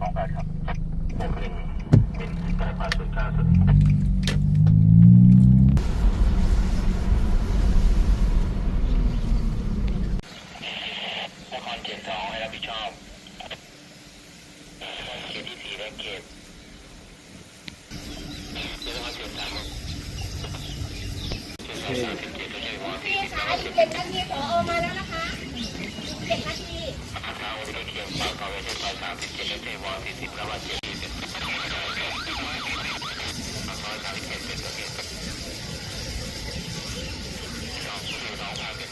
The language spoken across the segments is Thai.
สองแปดครับหกหนึ่งหนึ่งแปดแปดศูนย์เก้าศูนย์นครเขตสองให้รับผิดชอบเขตที่สี่และเขตนครเขตสามเขตสองสามสิบเจ็ดไม่ใช่หัวสี่พี่สิบคะแล้วอีกเจ็ดนาทีผอมาแล้วนะคะเจ็ดนาทีทาง วันนี้เขียนฝากอาไว้ที่ปลายสามสิบเจ็ดและเทวาสี่สิบแล้ววันเจ็ดสี่สิบร้อยสามสิบเจ็ดเป็นตัวเองสองคือสองพันเป็น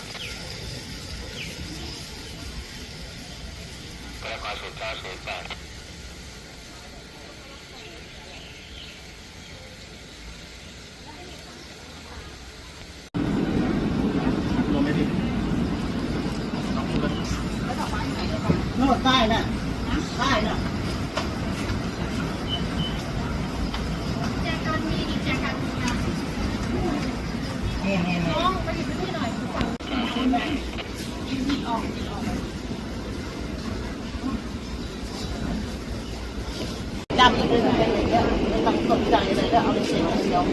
ก็แล้วก็ศูนย์เก้าศูนย์แปด โน่นใต้น่ะใต้น่ะแจกันมีอีกแจกันมีนะนี่นี่นี่น้องไปหยิบไปที่หน่อยฝั่งออกจำเลยนะเนี่ยไม่ต้องสนใจเลยแล้วเอาไปเซ็นเดียว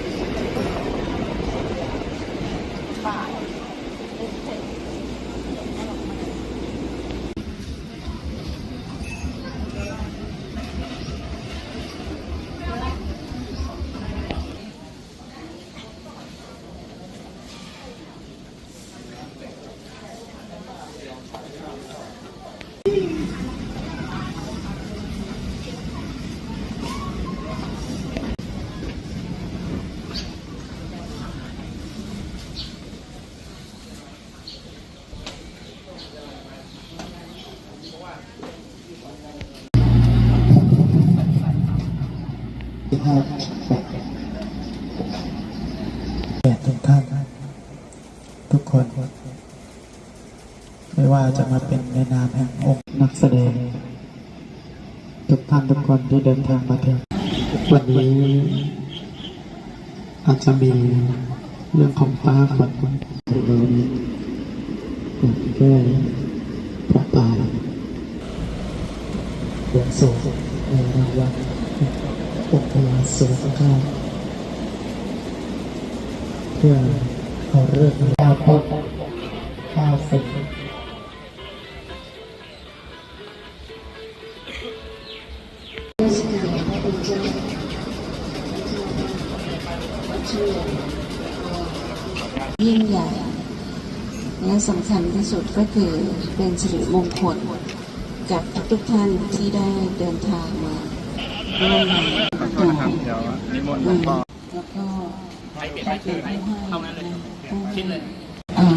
ครับแก่ทุกท่าน ทุกคน ไม่ว่าจะมาเป็นในนามแห่งองค์นักแสดง ทุกท่านทุกคนที่เดินทางมาถึงวันนี้อาจจะมีเรื่องของฟ้าฝนที่เรานี้เกิดแก้พระป่าหลวงโศกในรางวัล องค์พญาสุรเก้าเพื่อเอาเรื่องดาวพุธข้าวสิบยิ่งใหญ่และสำคัญที่สุดก็คือเป็นสิริมงคลกับทุกท่านที่ได้เดินทางมา ขอโทษครับเดี๋ยวนิมนต์หลวงพ่อแล้วก็ได้เปลี่ยนผู้ให้ผู้ให้อ่า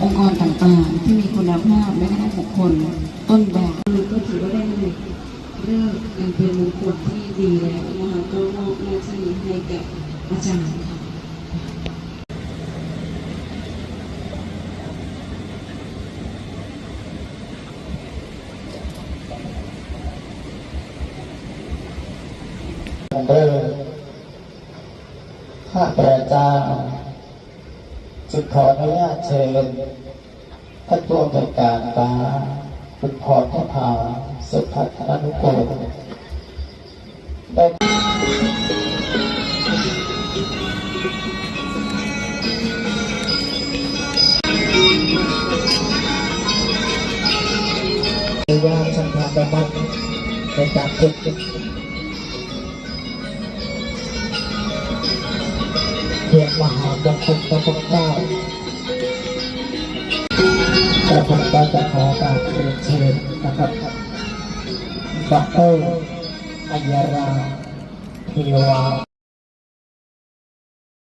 องค์กรต่างๆที่มีคุณภาพและได้บุคคลต้นแบบก็ถือว่าได้เรื่อการเป็นมงคลที่ดีแล้วนะคะก็มอบหน้าที่ให้แก่อาจารย์ค่ะ เริ่มข้าพระเจ้าจึงขออนุญาตเชิญท่านผู้อำนวยการฟ้าคุณพรทภาสุพัฒนานุกูลได้พยายามสัมผัสมันในการฝึก เพื่อมหามงคลพระพุทธเจ้ากระผมก็จะขอการเรียนเชิญนะครับดอกเตอรอัยราเทวา